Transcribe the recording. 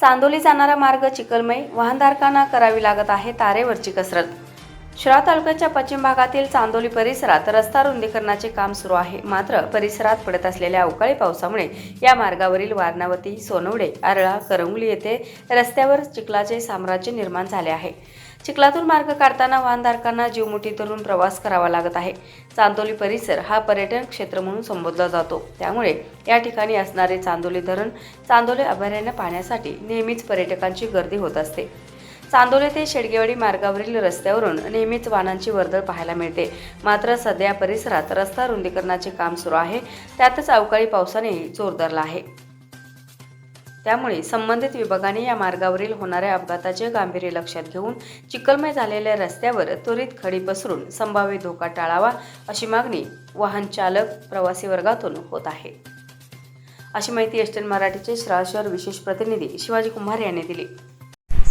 चांदोली जाणारा मार्ग चिकलमय वाहनधारकांना करावी लागत आहे तारेवरची कसरत. शिरा तालुक्याच्या पश्चिम भागातील चांदोली परिसरात रस्ता रुंदीकरणाचे काम सुरू आहे. मात्र परिसरात पडत असलेल्या अवकाळी पावसामुळे या मार्गावरील वारणावती सोनवडे आरळा करंगली येथे रस्त्यावर चिखलाचे साम्राज्य निर्माण झाले आहे. चिखलातून मार्ग काढताना वाहनधारकांना जीवमुठी धरून प्रवास करावा लागत आहे. चांदोली परिसर हा पर्यटन क्षेत्र म्हणून संबोधला जातो. त्यामुळे या ठिकाणी असणारे चांदोली धरण चांदोली अभयारण्य पाहण्यासाठी नेहमीच पर्यटकांची गर्दी होत असते. चांदोली ते शेडगेवाडी मार्गावरील रस्त्यावरून नेहमीच वाहनांची वर्दळ पाहायला मिळते. मात्र सध्या परिसरात रस्ता रुंदीकरणाचे काम सुरू आहे. त्यातच अवकाळी पावसानेही जोर धरला आहे. त्यामुळे संबंधित विभागाने या मार्गावरील होणाऱ्या अपघाताचे गांभीर्य लक्षात घेऊन चिखलमय झालेल्या रस्त्यावर त्वरित खडी पसरून संभाव्य धोका टाळावा अशी मागणी वाहन चालक प्रवासी वर्गातून होत आहे. अशी माहिती एस मराठीचे श्रावशहर विशेष प्रतिनिधी शिवाजी कुंभार यांनी दिली.